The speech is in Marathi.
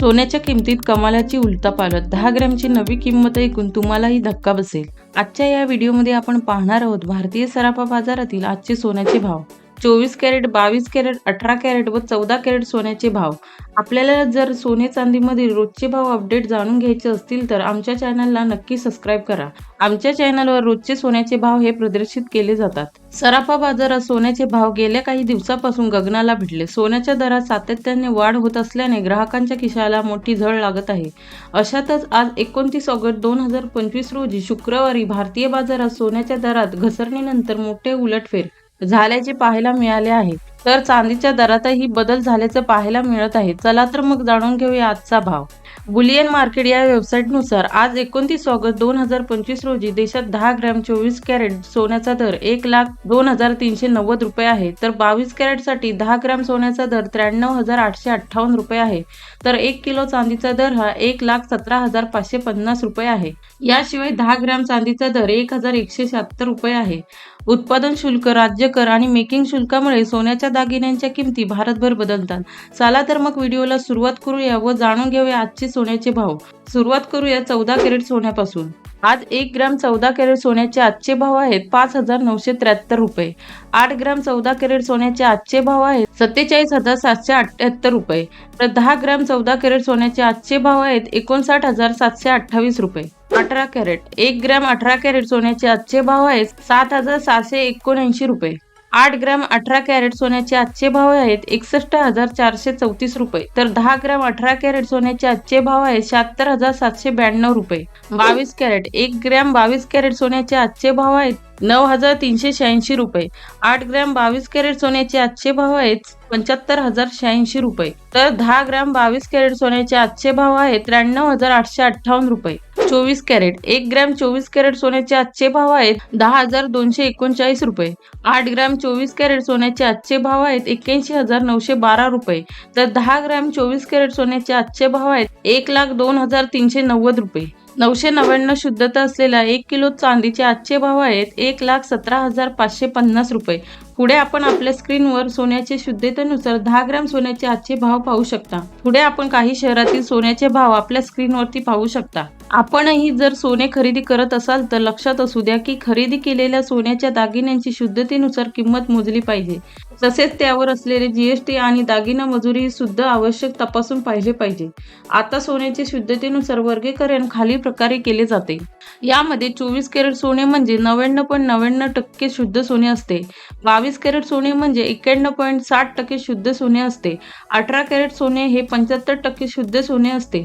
सोन्याच्या किमतीत कमालाची उलथापालट दहा ग्रॅमची नवी किंमत ऐकून तुम्हालाही धक्का बसेल. आजच्या या व्हिडिओमध्ये आपण पाहणार आहोत भारतीय सराफा बाजारातील आजचे सोन्याचे भाव. चोवीस कॅरेट बावीस कॅरेट अठरा कॅरेट व चौदा कॅरेट सोन्याचे भाव. आपल्याला जर सोने चांदीमधील रोजचे भाव अपडेट जाणून घ्यायचे असतील तर आमच्या चॅनलला नक्की सबस्क्राईब करा. आमच्या चॅनलवर रोजचे सोन्याचे भाव हे प्रदर्शित केले जातात. सराफा बाजारात सोन्याचे भाव गेल्या काही दिवसापासून गगनाला भिडले सोन्याच्या दरात सातत्याने वाढ होत असल्याने ग्राहकांच्या खिशाला मोठी झळ लागत आहे. अशातच आज एकोणतीस ऑगस्ट दोन हजार पंचवीस रोजी शुक्रवारी भारतीय बाजारात सोन्याच्या दरात घसरणीनंतर मोठे उलटफेर. झाल्याचे पाहायला मिळाले आहे. तर चांदीच्या दरातही बदल झाल्याचं पाहायला मिळत आहे. चला तर मग जाणून घेऊया आजचा भाव. बुलियन मार्केट या वेबसाईटनुसार आज एकोणतीस ऑगस्ट दोन हजार पंचवीस रोजी देशात दहा ग्रॅम चोवीस कॅरेट सोन्याचा दर एक लाख दोन हजार तीनशे नव्वद रुपये आहे. तर बावीस कॅरेटसाठी दहा ग्रॅम सोन्याचा दर त्र्याण्णव हजार आठशे अठ्ठावन्न रुपये आहे. तर एक किलो चांदीचा दर हा एक लाख सतरा हजार पाचशे पन्नास रुपये आहे. याशिवाय दहा ग्रॅम चांदीचा दर एक हजार एकशे शहात्तर रुपये आहे. उत्पादन शुल्क राज्य कर आणि मेकिंग शुल्कामुळे सोन्याच्या दागिन्यांच्या किमती भारतभर बदलतात. चला तर मग व्हिडिओला सुरुवात करूया व जाणून घेऊया आजचे सोन्याचे भाव. सुरुवात करूया चौदा कॅरेट सोन्यापासून. आज एक ग्रॅम चौदा कॅरेट सोन्याचे आजचे भाव आहेत पाच हजार नऊशे त्र्याहत्तर रुपये. आठ ग्रॅम चौदा कॅरेट सोन्याचे आजचे भाव आहेत सत्तेचाळीस हजार सातशे अठ्ठ्याहत्तर रुपये. तर दहा ग्रॅम चौदा कॅरेट सोन्याचे आजचे भाव आहेत एकोणसाठ हजार सातशे अठ्ठावीस रुपये. अठरा कॅरेट. एक ग्रॅम अठरा कॅरेट सोन्याचे आजचे भाव आहेत सात हजार सहाशे एकोणऐंशी रुपये. आठ ग्रॅम अठरा कॅरेट सोन्याचे आजचे भाव आहेत एकसष्ट हजार चारशे चौतीस रुपये. तर दहा ग्रॅम अठरा कॅरेट सोन्याचे आजचे भाव आहेत शहात्तर हजार सातशे ब्याण्णव रुपये. बावीस कॅरेट. एक ग्रॅम बावीस कॅरेट सोन्याचे आजचे भाव आहेत नऊ हजार तीनशे शहाऐंशी रुपये. आठ ग्रॅम बावीस कॅरेट सोन्याचे आजचे भाव आहेत पंच्याहत्तर हजार शहाऐंशी रुपये. तर दहा ग्रॅम बावीस कॅरेट सोन्याचे आजचे भाव आहेत त्र्याण्णव हजार आठशे अठ्ठावन्न रुपये. चोवीस कॅरेट. एक ग्रॅम चोवीस कॅरेट सोन्याचे आजचे भाव आहेत दहा हजार दोनशे एकोणचाळीस रुपये. आठ ग्रॅम चोवीस कॅरेट सोन्याचे आजचे भाव आहेत एक्क्याऐंशी हजार नऊशे बारा रुपये. तर दहा ग्रॅम चोवीस कॅरेट सोन्याचे आजचे भाव आहेत एक लाख दोन हजार तीनशे नव्वद रुपये. नऊशे नव्याण्णव शुद्धता असलेल्या एक किलो चांदीचे आजचे भाव आहेत एक लाख सतरा हजार पाचशे पन्नास रुपये. पुढे आपण आपल्या स्क्रीनवर सोन्याचे शुद्धतेनुसार दहा ग्रॅम सोन्याचे आजचे भाव पाहू शकता. पुढे आपण काही शहरातील सोन्याचे भाव आपल्या स्क्रीनवरती पाहू शकता. आपणही जर सोने खरेदी करत असाल तर लक्षात असू द्या की खरेदी केलेल्या सोन्याच्या दागिन्यांची शुद्धतेनुसार किंमत मोजली पाहिजे. तसेच त्यावर असलेले जीएसटी आणि दागिना मजुरी सुद्धा आवश्यक तपासून पाहिले पाहिजे. आता सोन्याचे शुद्धतेनुसार वर्गीकरण खाली प्रकारे केले जाते. यामध्ये चोवीस कॅरेट सोने म्हणजे नव्याण्णव पॉईंट नव्याण्णव टक्के शुद्ध सोने असते. बावीस कॅरेट सोने म्हणजे एक्क्याण्णव पॉईंट साठ टक्के शुद्ध सोने असते. अठरा कॅरेट सोने हे पंच्याहत्तर टक्के शुद्ध सोने असते.